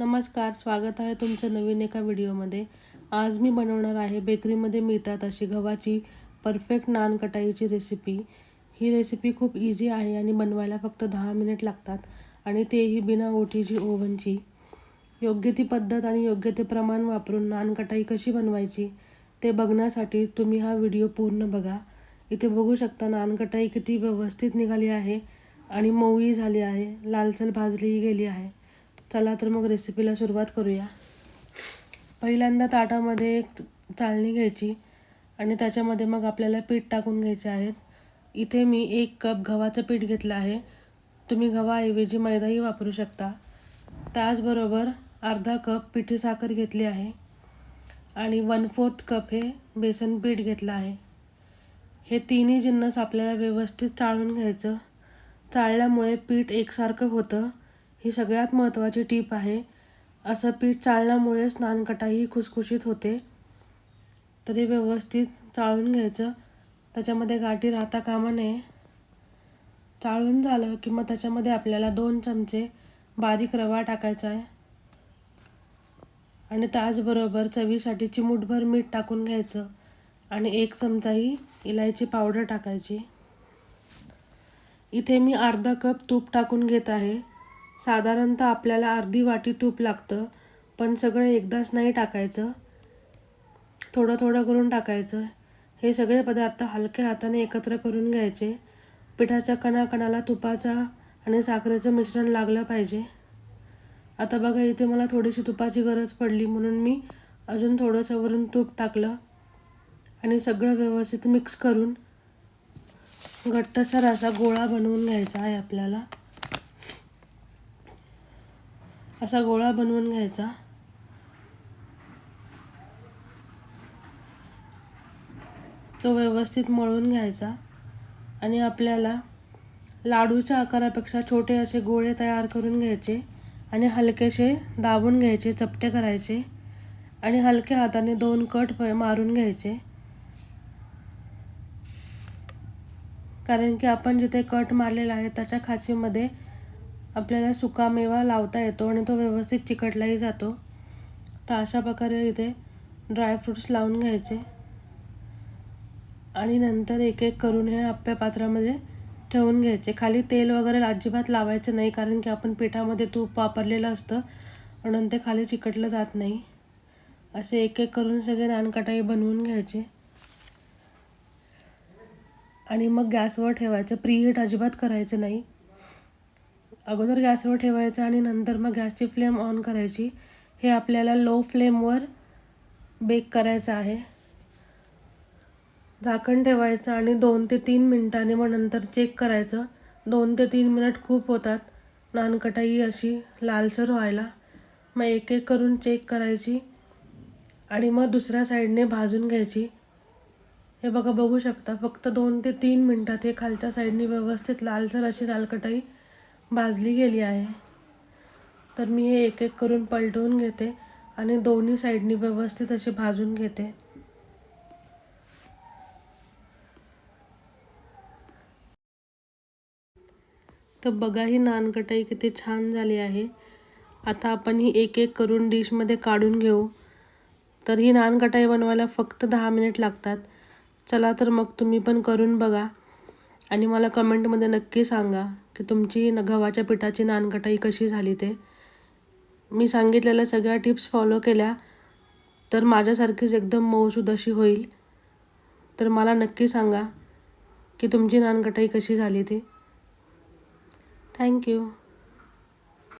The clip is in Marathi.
नमस्कार स्वागत आहे तुमचं नवीन एका व्हिडिओमध्ये. आज मी बनवणार आहे बेकरीमध्ये मिळतात अशी गव्हाची परफेक्ट नान कटाईची रेसिपी. ही रेसिपी खूप इझी आहे आणि बनवायला फक्त दहा मिनिट लागतात आणि तेही बिना ओटीची ओव्हनची. योग्य ती पद्धत आणि योग्य ते प्रमाण वापरून नान कटाई कशी बनवायची ते बघण्यासाठी तुम्ही हा व्हिडिओ पूर्ण बघा. इथे बघू शकता नान कटाई किती व्यवस्थित निघाली आहे आणि मऊही झाली आहे लालसर भाजलीही गेली आहे. चला तर मग रेसिपीला सुरुवात करूया. पहिल्यांदा ताटामध्ये एक चाळणी घ्यायची आणि त्याच्यामध्ये मग आपल्याला पीठ टाकून घ्यायचे आहेत. इथे मी एक कप गव्हाचं पीठ घेतलं आहे. तुम्ही गव्हाऐवजी मैदाही वापरू शकता. त्याचबरोबर अर्धा कप पिठी साखर घेतली आहे आणि वन फोर्थ कप हे बेसन पीठ घेतलं आहे. हे तिन्ही जिन्नस आपल्याला व्यवस्थित चाळून घ्यायचं. चाळल्यामुळे पीठ एकसारखं होतं. ही सगळ्यात महत्त्वाची टीप आहे. असं पीठ चाळल्यामुळेच स्नानकटाही खुसखुशीत होते. तरी व्यवस्थित चाळून घ्यायचं. त्याच्यामध्ये गाठी राहता कामा नये. चाळून झालं की मग त्याच्यामध्ये आपल्याला दोन चमचे बारीक रवा टाकायचा आहे. आणि त्याचबरोबर चवीसाठी चिमूटभर मीठ टाकून घ्यायचं. आणि एक चमचाही इलायची पावडर टाकायची. इथे मी अर्धा कप तूप टाकून घेत आहे. साधारणतः आपल्याला अर्धी वाटी तूप लागतं पण सगळं एकदाच नाही टाकायचं. थोडं थोडं करून टाकायचं. हे सगळे पदार्थ हलक्या हाताने एकत्र करून घ्यायचे. पिठाच्या कणाकणाला तुपाचा आणि साखरेचं मिश्रण लागलं पाहिजे. आता बघा इथे मला थोडीशी तुपाची गरज पडली म्हणून मी अजून थोडंसं वरून तूप टाकलं आणि सगळं व्यवस्थित मिक्स करून घट्टसर असा गोळा बनवून घ्यायचा आहे आपल्याला. असा गोळा बनवून घ्यायचा. तो व्यवस्थित मळून घ्यायचा आणि आपल्याला लाडूच्या आकारापेक्षा छोटे असे गोळे तयार करून घ्यायचे आणि हलकेसे दाबून घ्यायचे चपटे करायचे आणि हलक्या हाताने दोन कट मारून घ्यायचे. कारण की आपण जिथे कट मारलेला आहे त्याच्या खाचीमध्ये आपल्याला सुकामेवा लावता येतो आणि तो व्यवस्थित चिकटलाही जातो. तर अशा प्रकारे इथे ड्रायफ्रूट्स लावून घ्यायचे. आणि नंतर एक एक करून हे आप्या पात्रामध्ये ठेवून घ्यायचे. खाली तेल वगैरे अजिबात लावायचं नाही कारण की आपण पिठामध्ये तूप वापरलेलं असतं म्हणून ते खाली चिकटलं जात नाही. असे एक एक करून सगळे नानकटाई बनवून घ्यायचे. आणि मग गॅसवर ठेवायचं. प्रीहीट अजिबात करायचं नाही. अगोदर गॅसवर ठेवायचं आणि नंतर मग गॅसची फ्लेम ऑन करायची. हे आपल्याला लो फ्लेमवर बेक करायचं आहे. झाकण ठेवायचं आणि दोन ते तीन मिनटांनी मग नंतर चेक करायचं. दोन ते तीन मिनट खूप होतात. नानकटाई अशी लालसर व्हायला. मग एक एक करून चेक करायची आणि मग दुसऱ्या साईडने भाजून घ्यायची. हे बघा बघू शकता फक्त दोन ते तीन मिनटात हे खालच्या साईडने व्यवस्थित लालसर अशी नालकटाई भाजली गेली आहे. तर मी हे एक एक करून पलटवून घेते आणि दोन्ही साईडनी व्यवस्थित अशी भाजून घेते. तर बघा ही नानकटाई किती छान झाली आहे. आता आपण ही एक एक करून डिशमध्ये काढून घेऊ. तर ही नानकटाई बनवायला फक्त दहा मिनिट लागतात. चला तर मग तुम्ही पण करून बघा आणि मला कमेंटमध्ये नक्की सांगा. की तुमची न गव्हाच्या पिठाची नानकटाई कशी झाली ते? मी सांगितलेल्या सगळ्या टिप्स फॉलो केल्या तर माझ्यासारखीच एकदम मऊसूद अशी होईल. तर मला नक्की सांगा की तुमची नानकटाई कशी झाली ती? थँक्यू